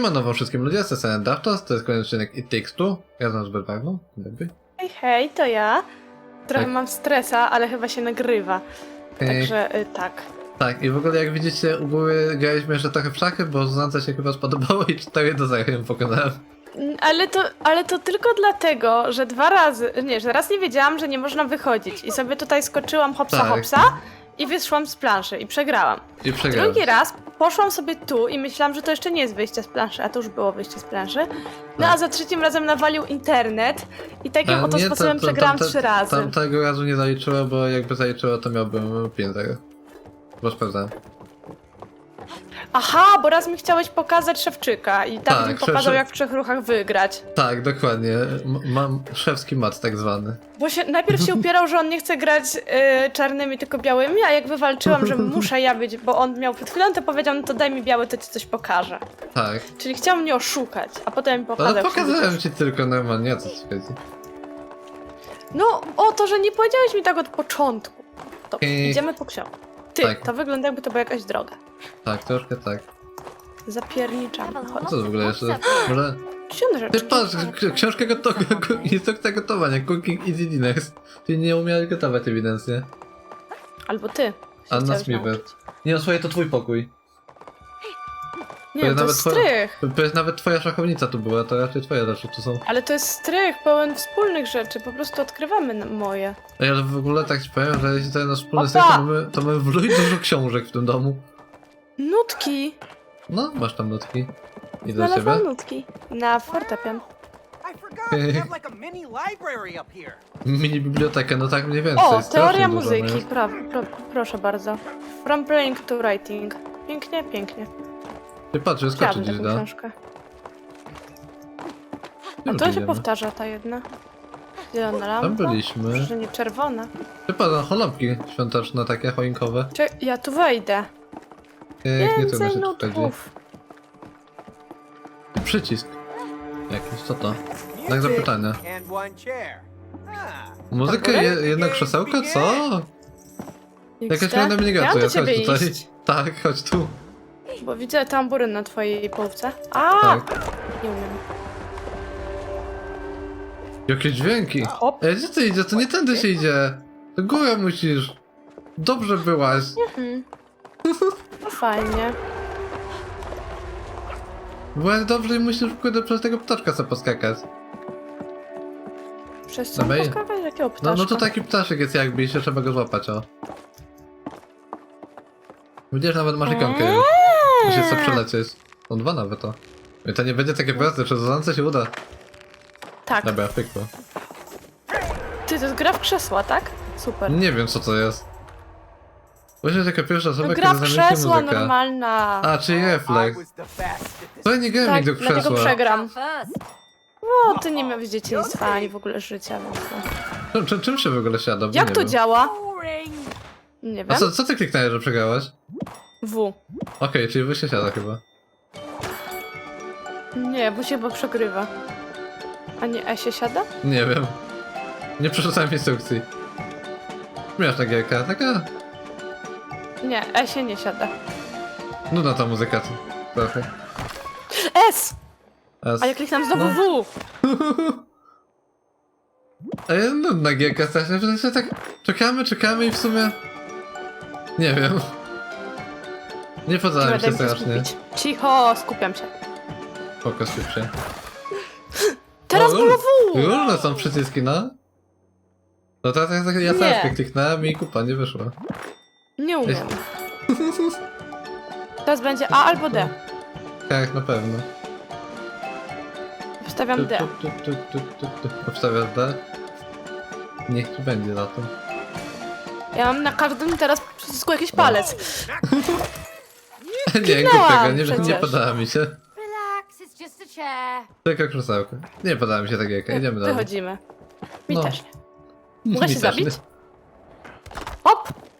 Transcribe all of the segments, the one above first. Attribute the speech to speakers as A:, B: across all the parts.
A: Siemano wszystkim ludzie, z SN Daftos, to jest kolejny odcinek It Takes Two. Ja znam zbyt bardzo, jakby.
B: Hej, hej, to ja. Trochę
A: Tak.
B: mam stresa, ale chyba się nagrywa. Także y, tak.
A: Tak, i w ogóle jak widzicie, u góry graliśmy jeszcze trochę w szachy, bo Zuzance się chyba spodobało i 4 do 0 ją pokonałem.
B: Mm, Ale to, ale to tylko dlatego, że dwa razy, nie, że raz nie wiedziałam, że nie można wychodzić i sobie tutaj skoczyłam hopsa
A: Tak.
B: hopsa i wyszłam z planszy i przegrałam.
A: I przegrałem.
B: Drugi raz poszłam sobie tu i myślałam, że to jeszcze nie jest wyjście z planszy, a to już było wyjście z planszy. No
A: Tak.
B: a za trzecim razem nawalił internet i takim
A: A
B: oto
A: nie,
B: sposobem przegrałam
A: tamte-
B: trzy razy.
A: Tamtego razu nie zaliczyło, bo jakby zaliczyło, to miałbym 5 0 Bo sprawdzałem.
B: Aha, bo raz mi chciałeś pokazać szewczyka i tam
A: Tak,
B: mi
A: szef-
B: pokazał
A: szef-
B: jak w trzech ruchach wygrać.
A: Tak, dokładnie. M- mam szewski mat tak zwany.
B: Bo się, najpierw się upierał, że on nie chce grać y, czarnymi, tylko białymi, a jak wywalczyłam, że muszę ja być, bo on miał przed chwilą, to powiedział, no to daj mi biały, to ci coś pokażę.
A: Tak.
B: Czyli chciał mnie oszukać, a potem mi pokazał.
A: Ale pokazałem ci tylko normalnie, o co ci chodzi.
B: No, o to, że nie powiedziałeś mi tak od początku. Dobrze,
A: Ej.
B: idziemy po książkę. Ty,
A: Tak.
B: to wygląda jakby to była jakaś droga.
A: Tak, troszkę tak.
B: Zapierniczamy. Chodź.
A: Co to w ogóle jeszcze? Może...
B: Książeczki.
A: Ty patrz, k- książka gotowa, instrukcja gotowania, cooking easy dinners. Czyli nie umiałeś gotować ewidentnie.
B: Albo ty. się
A: Anna
B: chciałeś nauczyć.
A: Nie no, swoje to twój pokój.
B: Nie,
A: jest
B: to
A: nawet
B: jest
A: twoja-
B: strych.
A: To jest nawet twoja szachownica tu była, to raczej twoje rzeczy tu są.
B: Ale to jest strych pełen wspólnych rzeczy, po prostu odkrywamy na- moje.
A: Ej, ale w ogóle tak ci powiem, że jeśli to jest nasz wspólny
B: Opa!
A: to mamy, to mamy w dużo książek w tym domu.
B: Nutki!
A: No, masz tam notki. I do ciebie.
B: Znalazłam nutki. Na fortepian.
C: I forgot we have like a mini library up here.
A: Mini bibliotekę, no tak mniej więcej.
B: O,
A: strasznie
B: teoria
A: dużo,
B: muzyki.
A: nie?
B: Pra, pro, proszę bardzo. From playing to writing. Pięknie, pięknie.
A: Ty patrz, wyskoczy
B: Chciałabym
A: gdzieś,
B: taką
A: da.
B: książkę. A to się powtarza ta jedna. Zielona
A: Tam
B: lampa.
A: byliśmy.
B: Że nie czerwona.
A: Ty patrz, no, cholopki świąteczne takie, choinkowe.
B: Cze ja tu wejdę.
A: Jak nie trudno
B: Więcej
A: się tu
B: nutków.
A: Przycisk. Jakiś, co to?
C: Music
A: zapytania.
C: And one chair. Ah,
A: Muzyka,
B: Tamburyn?
A: je, jedno krzesełko, co? Jakaś
B: XD?
A: random
B: Miałam do
A: chodź
B: ciebie
A: tutaj.
B: iść,
A: Tak, chodź tu.
B: bo widzę tamburyn na twojej połówce. A!
A: Tak.
B: Nie umiem.
A: Jakie dźwięki.
B: Hop.
A: Ej, gdzie ty idzie? To nie tędy się idzie. Do góry musisz. Dobrze byłaś.
B: Mhm. No fajnie.
A: Byłaś dobrze i musisz kurde przez tego ptaczka sobie poskakać.
B: Przez co
A: Dobra,
B: poskakać? Jakiego
A: No,
B: ptaszka?
A: no to taki ptaszek jest jakby i się trzeba go złapać, o. Widzisz, nawet masz ikonkę.
B: Eee.
A: Musisz sobie przelecieć. Są dwa nawet, o. I to nie będzie takie proste, przez Zuzance się uda.
B: Tak.
A: Dobra, pykło.
B: Ty, to jest gra w krzesła, tak? Super.
A: Nie wiem co to jest. Właśnie taka pierwsza osoba,
B: No gra w
A: zamknie
B: krzesła
A: muzykę.
B: normalna.
A: A, czyli
C: I
A: refleks. To nie gaming
B: tak,
A: do
B: dlatego
A: krzesła.
B: przegram. No, ty nie miałeś dzieciństwa, ani w ogóle życia, więc no.
A: Czym, czym, czym się w ogóle siada? Bo
B: Jak
A: nie
B: to
A: wiem.
B: działa? Nie
A: A
B: wiem.
A: co, co ty kliknąłeś, że przegrałaś?
B: W.
A: Okej, czyli wy się siada chyba.
B: Nie, bo się chyba przegrywa. A nie E się siada?
A: Nie wiem. Nie przeczytałem instrukcji. Śmieszna gierka, taka
B: Nie, E się nie siada.
A: nudna ta muzyka tu. Trochę.
B: S!
A: S.
B: A ja kliknam znowu
A: No.
B: W.
A: A ja nudna gierka strasznie, w sensie tak czekamy, czekamy i w sumie... Nie wiem. Nie
B: Daj
A: się
B: mi się
A: strasznie.
B: skupić. Cicho, skupiam się.
A: Spoko, skup się.
B: Teraz
A: O,
B: było W!
A: Różne są przyciski, no. No teraz ja, ja teraz
B: Nie.
A: kliknąłem i kupa nie wyszła.
B: Nie umiem. Teraz będzie A albo D.
A: Tak, na pewno.
B: Wstawiam D.
A: Tu, tu, tu, tu, tu, tu. Obstawiasz D? Niech ci będzie na tym.
B: Ja mam na każdym teraz przycisku jakiś palec.
A: nie,
B: Kliknęłam
A: głupego, nie, nie
B: przecież.
A: podoba mi się.
D: Relax, it's just a chair.
A: Tylko krzesełko. Nie podoba mi się ta gierka, idziemy dalej.
B: Wychodzimy. Mi
A: No.
B: też nie. Mogę
A: Mi
B: się
A: też
B: zabić?
A: nie.
B: Hop!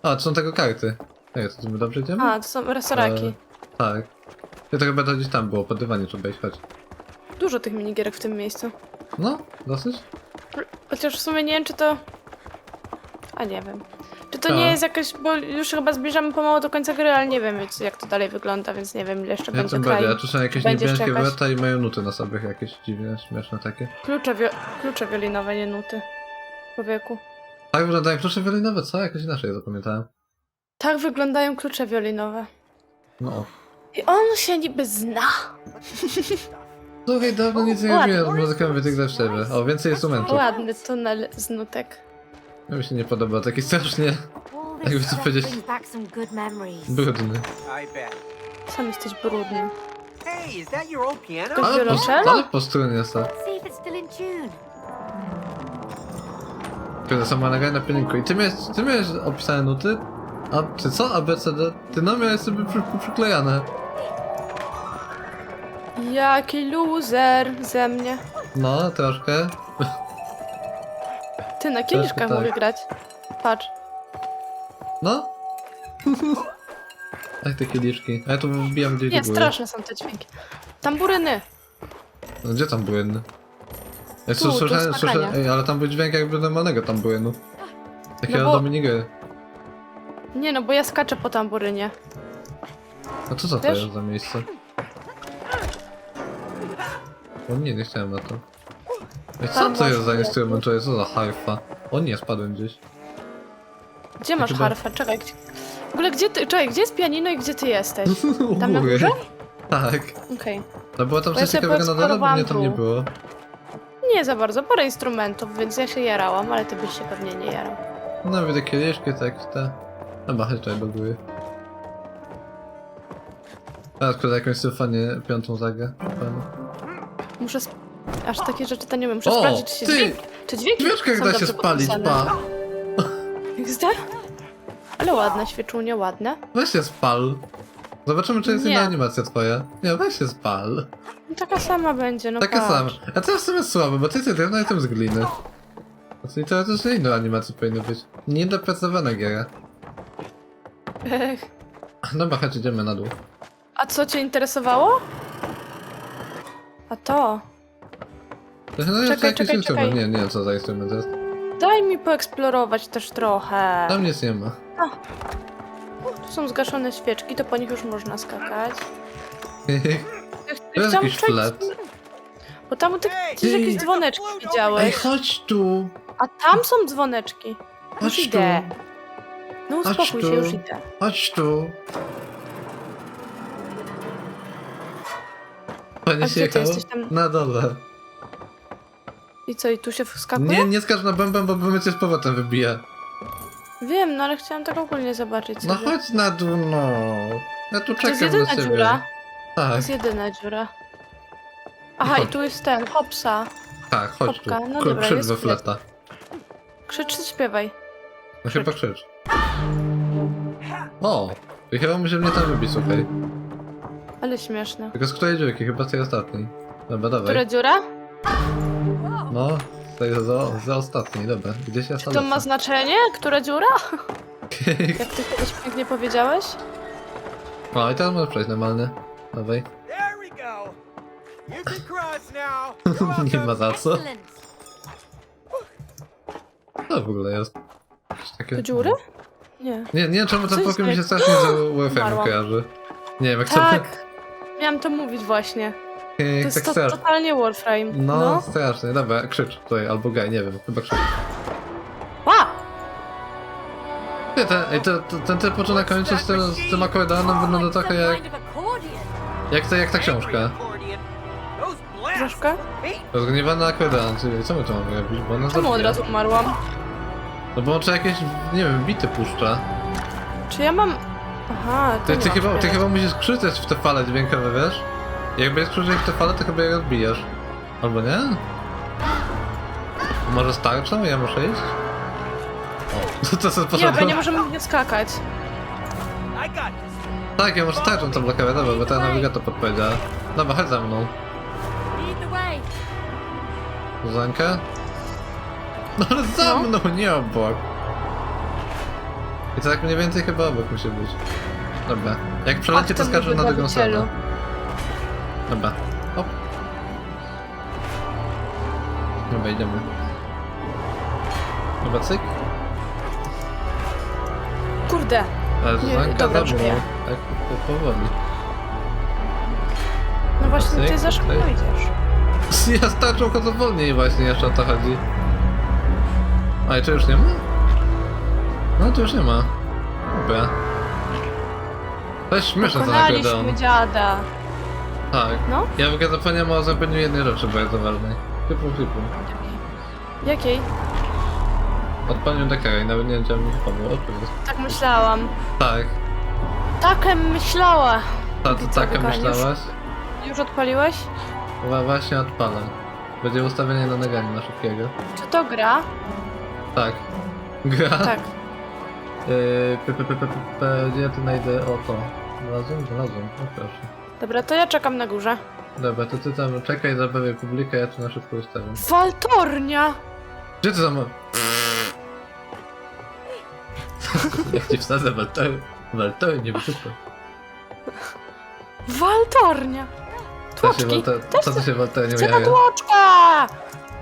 A: A, to są tego karty. Ej, to my dobrze idziemy?
B: A, to są resoraki.
A: E, tak. Ja to chyba to gdzieś tam było, po dywanie trzeba iść, chodź.
B: Dużo tych minigierek w tym miejscu.
A: No, dosyć?
B: Chociaż w sumie nie wiem, czy to... A nie wiem. Czy to
A: No.
B: nie jest jakaś, bo już chyba zbliżamy pomału do końca gry, ale nie wiem jak to dalej wygląda, więc nie wiem ile jeszcze
A: Ja
B: będzie
A: tym bardziej, a tu są jakieś niebieskie wrota i mają nuty na sobie jakieś dziwne, śmieszne takie.
B: Klucze, wio- klucze wiolinowe, nie nuty. Człowieku.
A: Tak wyglądają klucze wiolinowe, co? Jakoś inaczej zapamiętałem.
B: Tak wyglądają klucze wiolinowe.
A: No.
B: I on się niby zna.
A: Słuchaj, dawno nic nie
B: Ładnie.
A: robiłem z muzyką wytykle w siebie. O, więcej instrumentów.
B: Ładny tunel z nutek.
A: Mi się nie podoba, taki strasznie Jakby to powiedzieć- brudny.
B: Sam jesteś brudny.
C: Hey, is that your old piano?
B: To-
A: Ale po,
B: Violoncello?
A: ale po stronie jest Które są nagrane na pianinku. I ty miałeś, ty miałeś opisane nuty? A ty co? A B, C, D? Ty no miałeś sobie przy, przy, przyklejane.
B: Jaki loser ze mnie.
A: No, troszkę.
B: Ty na kieliszkach
A: tak.
B: mogę grać. Patrz.
A: No. Ach, te kieliszki. A ja tu wbijam gdzieś
B: Nie, straszne są te dźwięki. Tamburyny.
A: No, gdzie tam błyn? Ja
B: Tu, tu skakania.
A: słyszałem, ej, ale tam był dźwięk jakby normalnego tam błynu. Takiego
B: No
A: no
B: bo-
A: Dominigry.
B: Nie no, bo ja skaczę po tamburynie.
A: A to co to
B: Wiesz?
A: jest za miejsce? O nie, nie chciałem na to. Ej, co to jest za instrument? To jest co za harfa? O nie, spadłem gdzieś.
B: Gdzie masz
A: chyba-
B: harfę? Czekaj. Gdzie... W ogóle gdzie ty... Czekaj, gdzie jest pianino i gdzie ty jesteś? Tam na górze?
A: Tak.
B: Okej.
A: No było tam
B: ja
A: coś ciekawego na dole, bo mnie tam nie było.
B: Nie za bardzo, parę instrumentów, więc ja się jarałam, ale ty byś się pewnie nie jarał.
A: No widzę kieliszki, tak, te. Chyba tutaj góry. Teraz kiedy jakąś symfonię piątą pewno.
B: Muszę... Sp... Aż takie rzeczy to nie wiem. Muszę
A: O,
B: sprawdzić, czy się
A: ty!
B: dźwięki... Czy dźwięki
A: Świeczkę
B: są
A: da się
B: dobrze
A: spalić,
B: podpisane.
A: pa!
B: XD? Ale ładne, świeczunie, ładne.
A: Weź się spal. Zobaczymy, czy jest
B: Nie.
A: inna animacja twoja. Nie, weź się spal.
B: No, taka sama będzie, no
A: Taka
B: patrz.
A: sama. A to w sumie słabe, bo ty drewno, a jestem z gliny. Czyli to też inne animacje powinny być. Niedopracowana giera.
B: Ech.
A: Dobra, chodź, idziemy na dół.
B: A co cię interesowało? A to...
A: To no jest
B: Czekaj,
A: jakiś
B: czekaj,
A: instrument.
B: czekaj.
A: Nie, nie co za instrument jest.
B: Daj mi poeksplorować też trochę.
A: Tam nic nie ma.
B: Tu są zgaszone świeczki, to po nich już można skakać.
A: To jest
B: chciałam
A: jakiś
B: przejść-
A: flet.
B: Bo tam ty gdzieś
A: Ty.
B: jakieś dzwoneczki
A: Ej,
B: widziałeś.
A: chodź tu!
B: A tam są dzwoneczki. Już
A: Chodź tu!
B: idę. No
A: Chodź
B: uspokój się,
A: tu.
B: już idę.
A: Chodź tu! Panie
B: A gdzie ty
A: Siekał?
B: jesteś tam?
A: Na dole.
B: I co, i tu się wskakuje?
A: Nie, nie skacz na bębem, bo my cię z powrotem wybije.
B: Wiem, no ale chciałam tak ogólnie zobaczyć
A: No
B: sobie.
A: chodź na dół, no. Ja tu
B: To jest
A: czekam na
B: jedyna
A: ciebie.
B: dziura. To
A: Tak,
B: jest jedyna dziura. Aha, i tu jest ten, hopsa.
A: tak, chodź tu.
B: No
A: Kr-
B: dobra,
A: Krzycz
B: jest
A: we fleta.
B: Krzycz czy śpiewaj.
A: No chyba krzycz. O! I chyba mi się mnie tam wybi, słuchaj.
B: Ale śmieszne.
A: Tylko z której dziurki? Chyba z tej ostatniej. Dobra,
B: Która
A: dawaj.
B: dziura?
A: No, z tej za, za ostatniej, dobra. Gdzieś ja
B: Czy to ma znaczenie? Która dziura? Jak ty kiedyś pięknie powiedziałeś?
A: O, i teraz możesz przejść normalnie. Dawaj.
C: There we go. You can cross now. You're
A: Nie ma za co.
D: Excellent.
A: Co w ogóle jest? Jakieś takie...
B: To dziury? Nie.
A: Nie, nie wiem czemu ten pokój mi się strasznie z
B: Umarłam.
A: kojarzy. Nie wiem, jak
B: Tak!
A: sobie...
B: Miałam to mówić właśnie. To
A: Jak
B: jest
A: tak
B: to,
A: strasz...
B: totalnie Warframe.
A: No,
B: No.
A: strasznie. Dobra, krzycz tutaj, albo gaj, nie wiem, chyba krzycz.
B: A!
A: Nie, ten, ej, to, to, ten typ początek kończy z tym, z tym akordeonem wygląda trochę jak. Jak, ta, jak ta książka.
B: Troszkę?
A: akordeon, czyli co my tu mamy robić, bo ona
B: Czemu od
A: zabija.
B: razu umarłam?
A: No bo on czy jakieś, nie wiem, bity puszcza.
B: Czy ja mam... Aha, to
A: Ty,
B: nie
A: ty,
B: mam
A: chyba, ty chyba musisz krzyczeć w te fale dźwiękowe, wiesz? Jak będziesz krzyczeć w te fale, to chyba je rozbijesz. Albo nie? Może starczą? Ja muszę iść? O, to co
B: Nie, bo
A: poszedłem?
B: nie możemy nie skakać.
A: Tak, ja muszę tarczą tą blokadę, dobra, bo ta nawigator podpowiedziała. Dobra, chodź za mną. Zuzankę? No ale za
B: No.
A: mną, nie obok. I to tak mniej więcej chyba obok musi być. Dobra. Jak przelecie, to skaczę na drugą stronę. Dobra. Hop. Dobra, idziemy. Dobra, cyk.
B: kurde.
A: Ale
B: Nie,
A: Zuzanka
B: dobra,
A: za mną. Tak po- powoli.
B: No właśnie, ty za szybko idziesz.
A: Ja starczą chodzę wolniej właśnie, jeszcze o to chodzi. A i to już nie ma? No to już nie ma. Dobra. To jest śmieszne co
B: Pokonaliśmy dziada.
A: Tak.
B: No.
A: Ja w ogóle zapomniałem o zrobieniu jednej rzeczy bardzo ważnej. Typu, typu.
B: Jakiej?
A: Odpaliłem dekarę i nawet nie wiem, gdzie mi pomógł. O, tu jest.
B: Tak myślałam.
A: Tak.
B: Takem myślała.
A: Ta,
B: I co,
A: tak
B: wyganiesz?
A: myślałaś?
B: Już odpaliłeś?
A: Wa- Właśnie odpalam. Będzie ustawienie na naganie na szybkiego.
B: Czy to gra?
A: Tak. Gra?
B: Tak.
A: Yy, p, p, p, p, p, gdzie ja tu znajdę? O to. Znalazłem? Znalazłem. O proszę.
B: Dobra, to ja czekam na górze.
A: Dobra, to ty tam czekaj, zabawię publikę, ja tu na szybko ustawię.
B: Waltornia!
A: Gdzie ty tam... Jak ci wsadzę waltory? Waltory, nie wysypę.
B: Waltornia!
A: Co się
B: Tłoczki! Też
A: co to się waltory nie
B: Chcę na
A: wyjawia?
B: tłoczka!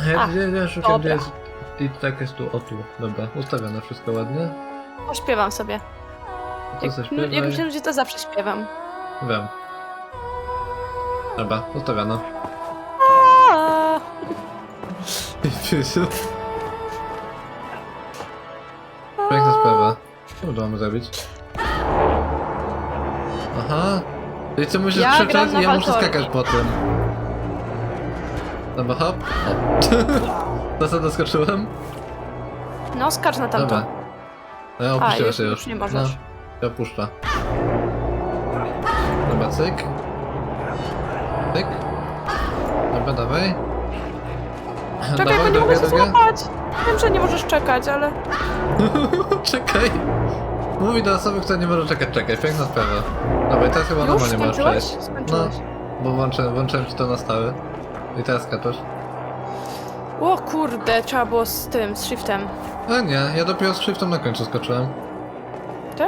A: Ja,
B: A,
A: ja, ja szukam, gdzie
B: dobra.
A: jest... I tak jest tu, o tu. Dobra, ustawione wszystko ładnie.
B: Pośpiewam sobie. Jak,
A: se
B: no, jak
A: śpiewaj.
B: myślę, że to zawsze śpiewam.
A: Wiem. Dobra, ustawiano.
B: A,
A: Piękna sprawa. Co to mamy zrobić? Aha. I co musisz
B: Ja
A: krzyczeć
B: gram na
A: i ja muszę skakać po tym. Dobra, hop, hop. Na co doskoczyłem?
B: No, skacz na tamto.
A: Dobra. Ja opuściła
B: już-
A: się już.
B: już nie możesz.
A: No, ja opuszcza. Dobra, cyk. Cyk. Dobra, dawaj.
B: Czekaj, bo nie mogę się złapać. Wiem, że nie możesz czekać, ale...
A: Czekaj. Mówi do osoby, która nie może czekać, czekaj, piękna sprawa. Dobra, i teraz chyba
B: Już
A: normalnie możesz
B: skończyłeś?
A: przejść.
B: Skończyłeś.
A: No, bo włączyłem, włączyłem ci to na stałe. I teraz skaczesz.
B: O kurde, trzeba było z tym, z shiftem.
A: A nie, ja dopiero z shiftem na końcu skoczyłem.
B: Ty?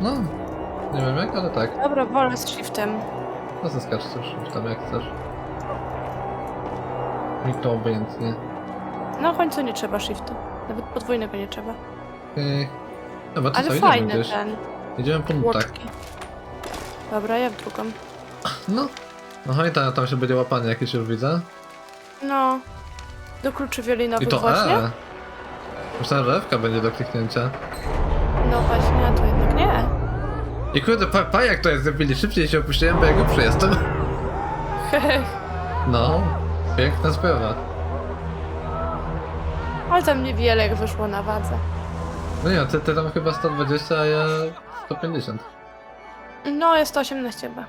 A: No, nie wiem jak, ale tak.
B: Dobra, wolę z shiftem.
A: No to skacz z shiftem jak chcesz. Mi to obojętnie.
B: Na końcu nie trzeba shiftu. Nawet podwójnego nie trzeba.
A: Okej. Dobra, to
B: Ale
A: co, idziemy
B: fajny
A: gdzieś.
B: ten.
A: Idziemy po nutach.
B: Łoczki. Dobra, ja w drugą.
A: No. Aha, i tam, tam się będzie łapanie jakieś już widzę.
B: No. Do kluczy
A: I
B: wiolinowych
A: to
B: właśnie?
A: E. Myślałem, że F będzie do kliknięcia.
B: No właśnie, a to jednak nie.
A: I kurde, pa, pa jak to jest zrobili szybciej się opuściłem, bo ja go przyjestem.
B: Heh.
A: No, piękna sprawa.
B: Ale tam niewiele jak wyszło na wadze.
A: No nie, ty, ty tam chyba 120, a ja 150.
B: No, jest to 18 chyba.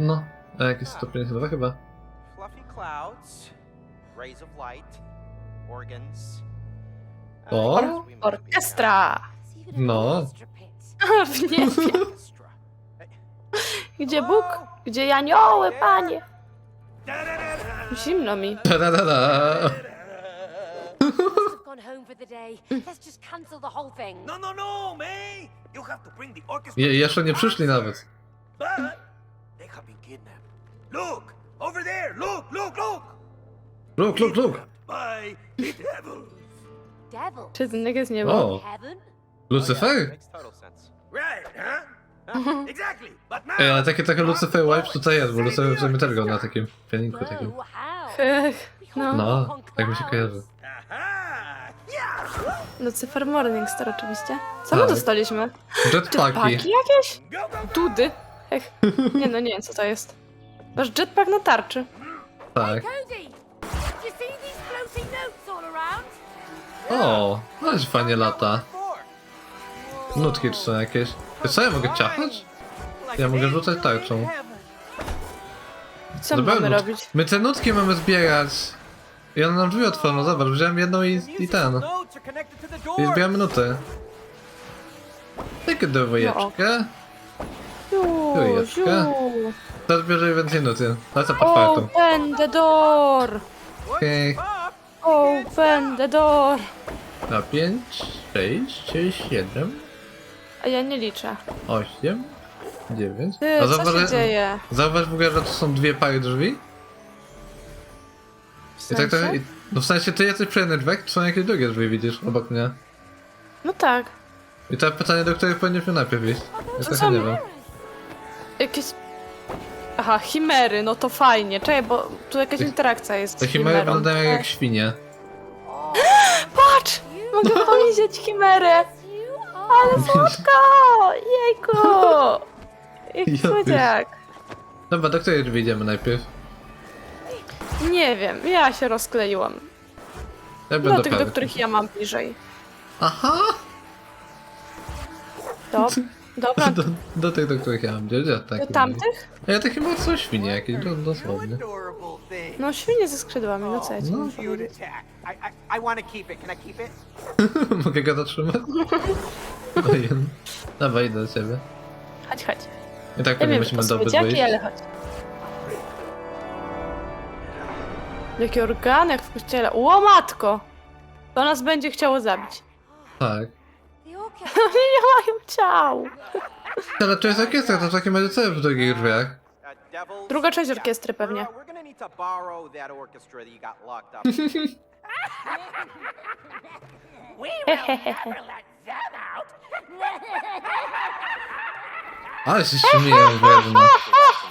A: No, a jakieś 150 to chyba.
C: Fluffy clouds, rays of light, organs.
A: O.
C: I guess we might be
B: Orkiestra!
A: No.
B: w niebie. Gdzie Bóg? Gdzie anioły, panie? Zimno mi.
A: Da,
C: No, no, no, May! You have to bring the orchestra.
A: Je, jeszcze nie przyszli nawet.
C: But they have been kidnapped. Look! Over there! Look! Look! Look!
A: Luk, luk.
C: Kidnapped By the devil.
D: Devil.
B: Czy z?
A: O,
D: Heaven?
A: Lucyfer?
C: Makes total sense. Right, huh? huh? exactly. But now.
A: Ej, ale takie trochę Lucyfer Wipes tutaj jest, bo Lucyfer w sumie też grał na takim pianinku takim.
D: How?
B: No.
A: No, tak mi się kojarzy.
C: Aha! Yeah!
B: Lucifer Morningstar oczywiście. Co my
A: Tak.
B: dostaliśmy?
A: Jetpacki.
B: Jetpacki jakieś? Dudy. Hech. Nie no, nie wiem co to jest. Masz jetpack na tarczy.
A: Tak.
D: Cody, do you see these floating notes all around?
A: O, fajnie lata. Nutki czy są jakieś. Co, ja mogę ciachać? Ja mogę rzucać tarczą.
B: Co my
A: Dobra,
B: mamy
A: nut-
B: robić?
A: My te nutki mamy zbierać. I one nam drzwi otworzą, zobacz, wziąłem jedną i, i ten. I zbieramy nuty. Tylko dwójeczkę.
B: Ju,
A: Trójeczka.
B: ju.
A: Teraz bierze więcej nuty. Lecę po czwartą.
B: Open the door!
A: Okej.
B: Open the door!
A: Na 5, 6, 7,
B: A ja nie liczę.
A: 8, 9.
B: Ty, co się dzieje?
A: Zauważ w ogóle, że to są dwie pary drzwi?
B: W
A: I tak to,
B: sensie?
A: i, no w sensie ty jesteś przy to są jakieś drugie drzwi widzisz obok mnie.
B: No tak.
A: I to pytanie, do której powinniśmy najpierw iść. Ja trochę
B: są-
A: nie wiem.
B: Jakieś... Aha, chimery, no to fajnie. Czekaj, bo tu jakaś
A: Te-
B: interakcja jest
A: Te
B: z
A: chimery
B: chimerą.
A: wyglądają jak świnie.
B: Patrz! Mogę powiedzieć chimerę! Ale słodko! Jejku!
A: Ja
B: Jak słodziak.
A: Dobra, do której drzwi idziemy najpierw?
B: Nie wiem, ja się rozkleiłam.
A: Ja
B: Do
A: będę
B: tych, do których ja mam bliżej.
A: Aha!
B: Do, dobra,
A: Do, do tych, do których ja mam gdzie, gdzie tak.
B: do tamtych?
A: A ja takie chyba są świnie jakieś, do, dosłownie.
C: Adorable thing.
B: No świnie ze skrzydłami, no co ja ci
A: No.
B: mam
C: Cute
B: powiedzieć.
C: attack. I, I, I want to keep it. Can I keep it?
A: Mogę go zatrzymać? Ojej. Dobra, idę do ciebie.
B: Chodź, chodź.
A: I tak
B: Ja
A: pewnie
B: wiem, to
A: dobyć
B: słodziaki,
A: wyjść.
B: ale chodź. Jaki organek w kościele. Ło matko! To nas będzie chciało zabić.
A: Tak.
D: Orchid.
B: Nie mają ciał.
A: Ale to jest orkiestra, to takie medyceny w drugich drzwiach.
B: Druga część orkiestry pewnie.
A: Ale się śmieją wredno.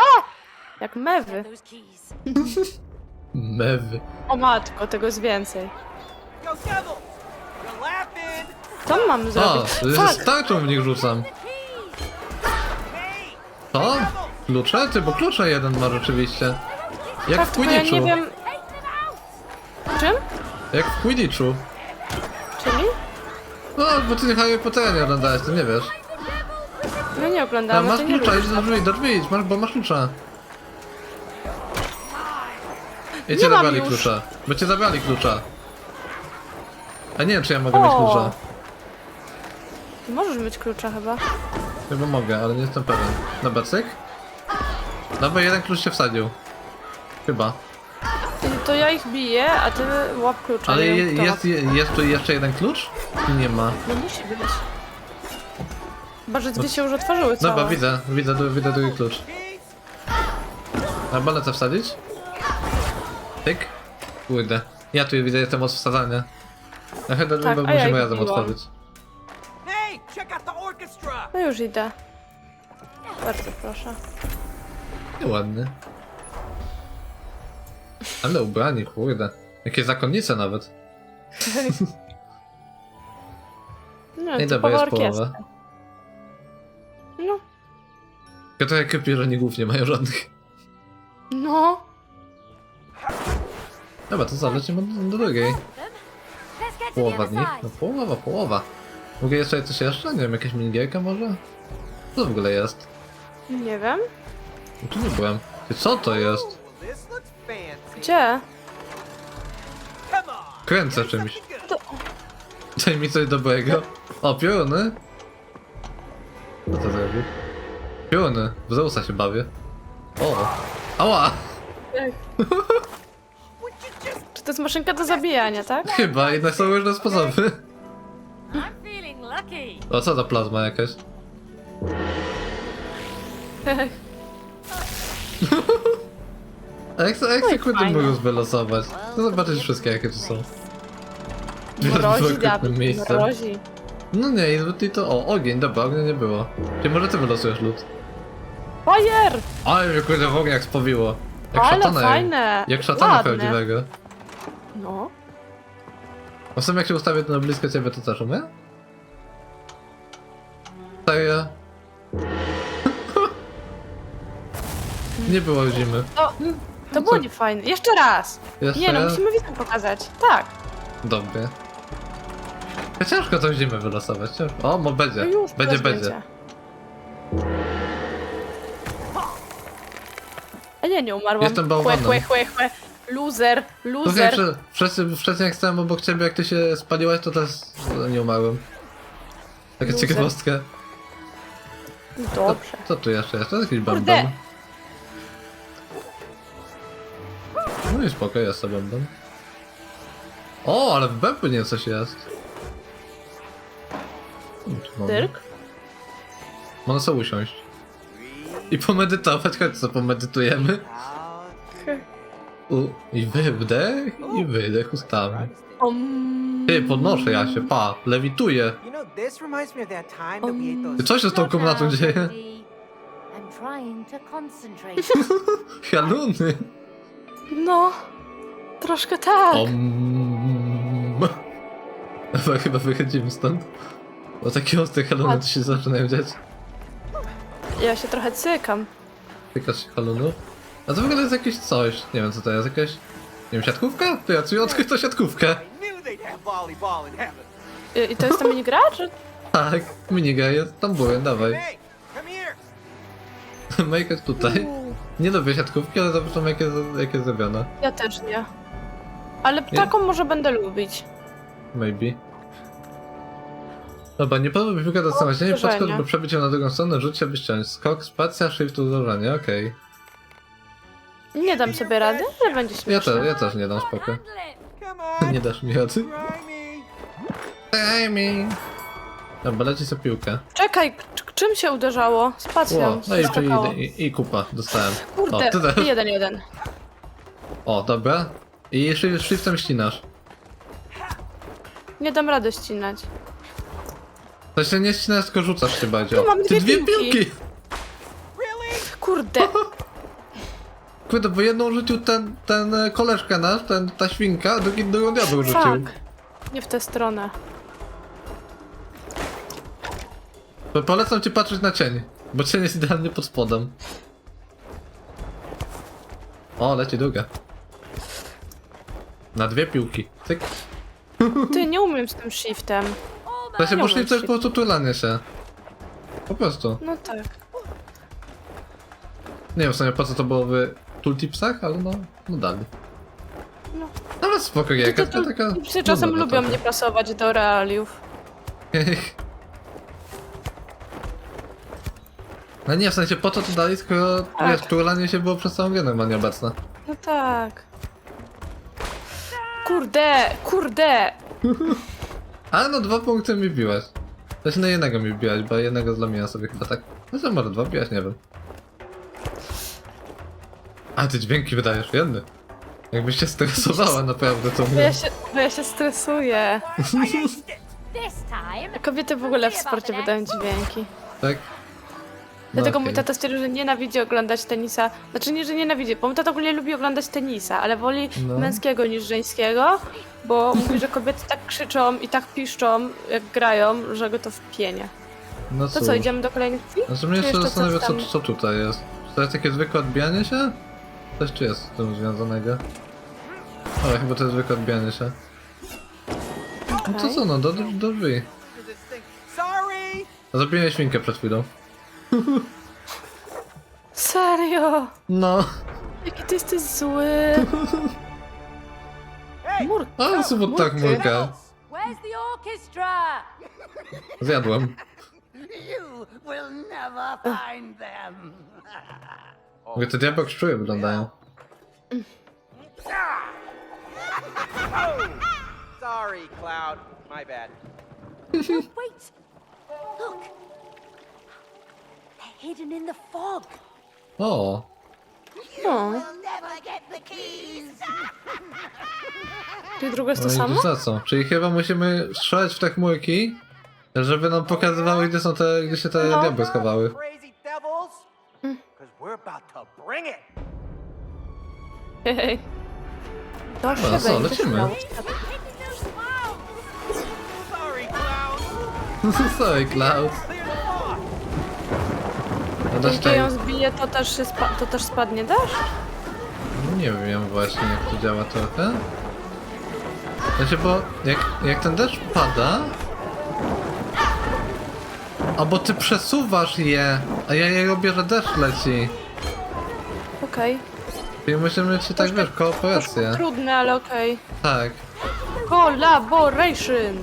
B: Jak mewy.
A: Mewy.
B: O matko, tego jest więcej. Co mam
A: O,
B: zrobić?
A: z
B: Fuck!
A: tarczą w nich rzucam. Co? Klucze? Ty, bo klucze jeden ma rzeczywiście. Jak
B: Tak,
A: w
B: tylko ja nie
A: Quidditchu.
B: wiem... Czym?
A: Jak w Quidditchu.
B: Czyli?
A: No, bo ty Harry Pottera nie oglądałeś, to nie wiesz.
B: No nie
A: A
B: oglądałam,
A: masz
B: to nie
A: klucza, idź
B: lubię.
A: do drzwi, do drzwi, idź, masz, bo masz klucza. I
B: Nie
A: cię
B: mam
A: zabrali
B: już.
A: klucza. Bo cię zabrali klucza. A nie wiem, czy ja mogę mieć
B: O.
A: klucza.
B: Ty Możesz mieć klucza chyba.
A: Chyba mogę, ale nie jestem pewien. Dobra, cyk. Dobra, jeden klucz się wsadził. Chyba.
B: To ja ich biję, a ty łap klucza.
A: Ale
B: nie
A: je,
B: wiem, kto
A: jest, je- jest tu jeszcze jeden klucz? Nie ma.
B: No musi być. Chyba, że drzwi się już otworzyły całe.
A: Dobra, widzę, widzę, du- widzę drugi klucz. A baletę wsadzić? Tyk. Kurde. Ja tu widzę, jestem od wsadzania. Ja chyba
B: Tak, ja
A: musimy
B: ich
A: razem
B: biłam.
A: otworzyć.
C: Hey, check out the orchestra!
B: No już idę. Bardzo proszę.
A: Ładny. Ale ubrani, kurde. Jakie zakonnice nawet.
B: No,
A: I dobra, jest połowa.
B: No.
A: Ja to jak kupię, że głów nie mają żadnych.
B: No.
A: Dobra, to co, lecimy do, do drugiej.
D: To
A: Połowa z nich? No połowa, połowa. Mogę jeszcze coś jeszcze? Nie wiem, jakaś minigierka może? Co w ogóle jest?
B: Nie wiem.
A: No tu nie byłem. Ty, co to jest?
B: Gdzie?
A: Kręcę czymś.
C: good.
A: Daj mi coś dobrego. O, pioruny? Co to zrobił? Pioruny. W Zeusa się bawię. O! Ała!
B: to jest maszynka do zabijania, tak?
A: Chyba, jednak są różne sposoby.
D: I'm feeling lucky.
A: O, co za plazma jakaś? A jak, a jak
B: No i
A: wylosować? To zobaczyć wszystkie jakie tu są.
B: Mrozi, Dawid, mrozi.
A: No nie, i to... O, ogień, dobra, ognia nie było. Czyli może ty wylosujesz lód.
B: Fire!
A: Ale mnie kurde w ogniach spowiło. Jak
B: Ale
A: szatana.
B: fajne.
A: Jak szatana
B: Ładne.
A: prawdziwego.
B: No.
A: A w sumie jak się ustawię to na blisko ciebie, to też umie? Serio? Nie było zimy.
B: To, to było niefajne. Jeszcze raz!
A: Jeszcze
B: Nie no,
A: raz?
B: musimy widzom pokazać. Tak.
A: Dobry. Ja ciężko tą zimę wylosować. ciężko. O, mo będzie.
B: No już,
A: będzie,
B: teraz
A: będzie.
B: A nie, nie umarłam.
A: Jestem bałwanem.
B: Chłe, chłe, chłe, chłe. Loser,
A: Słuchaj,
B: loser.
A: prze, wcześniej, wcześniej jak stałem obok ciebie, jak ty się spaliłaś, to też nie umarłem. Taka
B: Loser.
A: ciekawostka.
B: Dobrze.
A: Co tu jeszcze jest? To jest jakiś
B: Kurde.
A: bęben. No i spoko, jest to bęben. O, ale w bębnie coś jest. Hmm, tu.
B: Dyrk?
A: Można sobie usiąść. I pomedytować, chodź co pomedytujemy. U, I wydech, i wydech ustami. Ty, podnoszę ja się, pa, lewituję.
C: You know, This reminds me of that time that we ate those.
A: Co się z tą komnatą dzieje?
D: I'm trying to concentrate.
A: Haluny.
B: No, troszkę tak.
A: Om. Chyba, chyba wychodzimy stąd. Bo takie ostre haluny to się zaczynają dziać.
B: Ja się trochę cykam.
A: Tykasz się halunów. A to w ogóle jest jakieś coś. Nie wiem co to jest, jakaś... Nie wiem, siatkówka? To ja czuję odkryto siatkówkę.
C: I
B: to jest ta minigra, czy?
A: Tak, miniga jest, tam byłem, dawaj. Majka tutaj. Nie lubię siatkówki, ale zobaczmy jak jest, jak jest zrobiona.
B: Ja też nie. Ale taką może będę lubić.
A: Maybe. Dobra, nie podoba mi się do samodzielnie, podskocz, by przebić ją na drugą stronę, rzuć się, by ściąć. Skok, spacja, shift, uderzenie, okej.
B: Nie dam sobie rady, ale będzie
A: Ja,
B: śmieszne.
A: też, ja też nie dam spoko.
C: Come on.
A: Nie dasz mi rady.
C: Try me.
A: Daj mi. Dobra, leci sobie piłkę.
B: Czekaj, czym się uderzało? Spacją.
A: Ło, no i,
B: skakało.
A: i, i, i kupa, dostałem. O,
B: Kurde,
A: ty też.
B: jeden, jeden.
A: O, dobra. I jeszcze shiftem ścinasz.
B: Nie dam rady ścinać.
A: To się nie ścinasz, tylko rzucasz się bardziej.
B: Tu mam
A: Ty
B: dwie
A: dwie
B: piłki.
A: piłki!
C: Really?
B: Kurde,
A: Kurde, bo jedną rzucił ten, ten e, koleżka nasz, ten, ta świnka, a drugi drugą diabeł rzucił.
B: fuck. Nie w tę stronę.
A: Polecam ci patrzeć na cień, bo cień jest idealnie pod spodem. O, leci druga. Na dwie piłki. Cyk.
B: Ty, nie umiem z tym shiftem.
A: To się
B: Nie
A: poszli
B: umiem
A: coś
B: się.
A: po prostu tulanie się. Po prostu.
B: No tak.
A: Nie wiem w sumie po co to było w tooltipsach, ale no, no dali.
B: No.
A: Ale spoko,
B: ty,
A: to taka...
B: ty, czasem
A: nudna
B: lubią
A: trochę.
B: mnie pasować do realiów.
A: No nie, w sensie po co to dali, skoro
B: Tak.
A: wiesz, się było przez całą grę normalnie obecne.
B: No tak. Kurde, kurde.
A: Ale no dwa punkty mi biłeś. Znaczy na jednego mi biłeś, bo jednego zlamiłem sobie chyba tak. No to może dwa biłeś, nie wiem. A ty dźwięki wydajesz jedny. Jakbyś się stresowała naprawdę to
B: Bo ja się, bo ja się stresuję.
D: This time.
B: Kobiety w ogóle w sporcie wydają dźwięki.
A: Tak? No
B: Dlatego
A: okej.
B: mój tata stwierdził, że nienawidzi oglądać tenisa. Znaczy nie, że nienawidzi, bo mój tata ogólnie lubi oglądać tenisa, ale woli
A: No.
B: męskiego niż żeńskiego, bo mówi, że kobiety tak krzyczą i tak piszczą, jak grają, że go to wpienie.
A: No
B: To
A: cóż.
B: co, idziemy do kolejnych drzwi?
A: Znaczy mnie
B: Czy
A: jeszcze zastanawia, co,
B: tam?
A: co tutaj jest. To jest takie zwykłe odbijanie się? Coś czy jest z tym związanego? Ale chyba to jest zwykłe odbijanie się. No to co no, do, do, do drzwi. Zabiłem świnkę przed chwilą.
B: Serio?
A: No.
B: Jaki ty jesteś zły. Mur...
A: Ale sobie tak murka.
D: Where's the orchestra?
A: Zjadłem.
E: You will never find them.
A: Mówię, te diabły szczuje wyglądają.
C: Sorry, Cloud. My bad.
D: Wait. Look. They're hidden in the fog.
A: O,
B: No,
E: You'll never get the keys.
B: ty druga jest to
A: no i
B: samo?
A: za co? Czyli chyba musimy strzelać w te chmurki, żeby nam pokazywały, gdzie są te, gdzie się te
B: No.
A: diabły schowały.
C: Crazy about to bring it.
B: Hej. To się
A: Dobra, co,
B: będzie
A: lecimy.
C: Sorry,
A: Klaus.
C: Clear the fog.
A: No dasz
B: Jeśli ją zbije, to też, się spa- to też spadnie dasz?
A: Nie wiem właśnie, jak to działa trochę. Znaczy, bo jak, jak ten deszcz pada... Albo ty przesuwasz je, a ja je robię, że deszcz leci.
B: Okej.
A: Czyli musimy mieć tak, wiesz, kooperację.
B: Trudne, ale okej.
A: Tak,
B: Collaboration!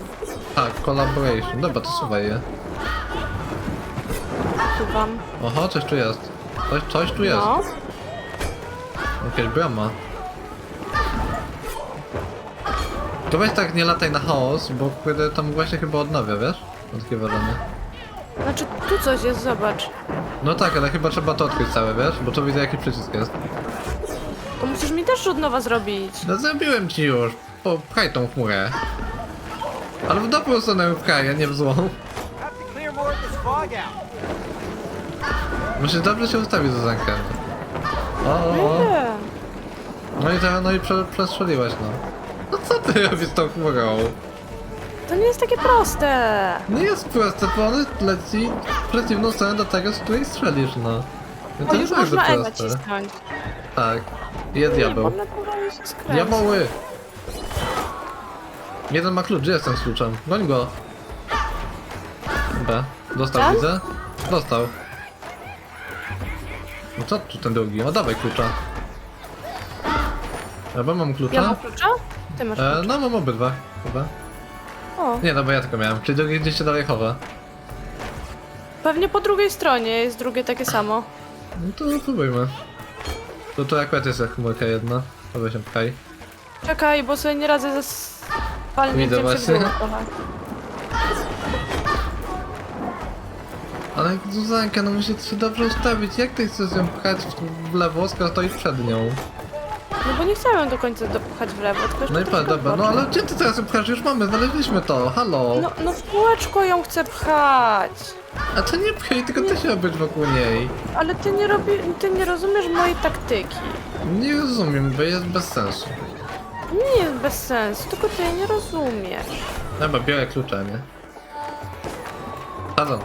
A: tak, collaboration. Dobra, to suwaj je.
B: Suwam.
A: Oho, coś tu jest. Coś, coś tu jest.
B: No.
A: Jakaś brama. To weź tak nie lataj na chaos, bo kurde tam właśnie chyba odnawia, wiesz? Wrażenie.
B: Znaczy, tu coś jest, zobacz.
A: No tak, ale chyba trzeba to odkryć całe, wiesz? Bo to widzę jaki przycisk jest.
B: To musisz mi też od nowa zrobić.
A: No zrobiłem ci już. Popchaj tą chmurę. Ale w dobrą stronę pchaj, a nie w złą.
C: Have to clear more of this fog out.
A: Musisz dobrze się ustawić, Zuzanka. O, o, o.
B: Nie.
A: No i, to, no i prze, przestrzeliłaś, no. No co ty robisz z tą chmurą?
B: To nie jest takie proste.
A: Nie jest proste, bo on leci w przeciwną stronę do tego, z której strzelisz, no. No
B: O, już
A: jest
B: można
A: bardzo
B: E
A: proste.
B: nacisnąć.
A: Tak. Jest
B: Nie,
A: diabeł.
B: skręcą.
A: Diabeły! Jeden ma klucz, gdzie jestem z kluczem? Goń go! Dobra, dostał
B: Tam?
A: widzę? Dostał. No co tu ten drugi? O dawaj klucza. Chyba mam klucza?
B: Ja mam klucza? Ty masz
A: E, no mam obydwa, chyba.
B: O,
A: Nie, no bo ja tylko miałem. Czyli drugi gdzieś się dalej chowa.
B: pewnie po drugiej stronie jest drugie takie samo.
A: No to próbujmy. To tu akurat jest jak chmurka jedna. To się pchaj.
B: Czekaj, bo sobie nie radzę ze spalnięciem
A: Widzę
B: się trochę.
A: Ale Zuzanka, no musisz się dobrze ustawić. Jak ty chcesz ją pchać w- w lewo, skoro stoisz przed nią?
B: No bo nie chciałem do końca dopchać w lewo, tylko jeszcze
A: No i
B: troszkę
A: patrz, dobra,
B: w
A: no ale gdzie ty teraz ją pchasz? Już mamy, znaleźliśmy to, halo!
B: No, no w kółeczko ją chcę pchać.
A: A to nie pchaj, tylko ty się być wokół niej.
B: Ale ty nie robi, ty nie rozumiesz mojej taktyki.
A: Nie rozumiem, bo jest bez sensu.
B: Nie jest bez sensu, tylko ty jej nie rozumiesz.
A: Dobra, biorę klucze, nie? Sadzą.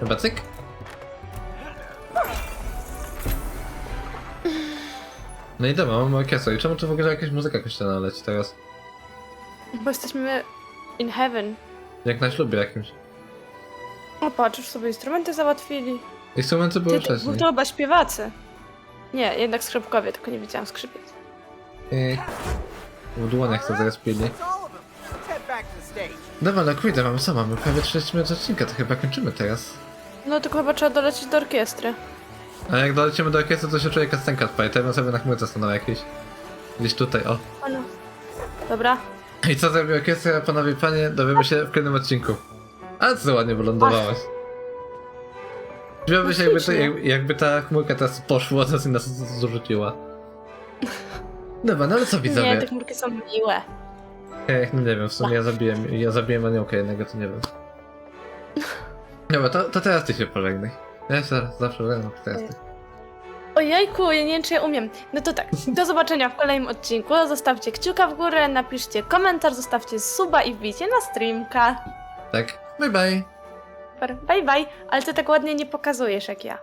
A: Chyba cyk? No i dobra, mamy orkiestrę. I czemu tu w ogóle jakaś muzyka kościelna leci teraz?
B: Bo jesteśmy in heaven.
A: Jak na ślubie jakimś.
B: O patrz, już sobie instrumenty załatwili.
A: Instrumenty były
B: Ty, to,
A: wcześniej.
B: to chyba śpiewacy. Nie, jednak skrzypkowie, tylko nie widziałam skrzypiec.
A: I... W dłoniach to zaraz pili.
C: That's all of them. Let's head back to the stage.
A: Dobra, no kurde, mamy co? Mamy prawie 30 minut odcinka, to chyba kończymy teraz.
B: No tylko chyba trzeba dolecieć do orkiestry.
A: A jak dolecimy do orkiestry, to się czuje kastenka odpali. To ja bym sobie na chmurce stanął jakieś. Gdzieś tutaj, o.
B: O no. Dobra.
A: I co zrobi orkiestra, panowie i panie, dowiemy się w kolejnym odcinku. Ale co ładnie wylądowałaś. Brzmiałoby się jakby, to, jakby, jakby ta chmurka teraz poszła, to nas zrzuciła. Dobra, no ale co
B: Nie,
A: widzowie?
B: te chmurki są miłe.
A: Ech, nie wiem, w sumie ja zabiłem, ja zabiłem aniołka jednego, to nie wiem. Dobra, to, to teraz ty się pożegnaj. Ja się zawsze to teraz ty.
B: Ojejku, ja nie wiem czy ja umiem. No to tak, do zobaczenia w kolejnym odcinku. Zostawcie kciuka w górę, napiszcie komentarz, zostawcie suba i wbijcie na streamka.
A: Tak, bye bye.
B: Super, bye bye, ale ty tak ładnie nie pokazujesz jak ja.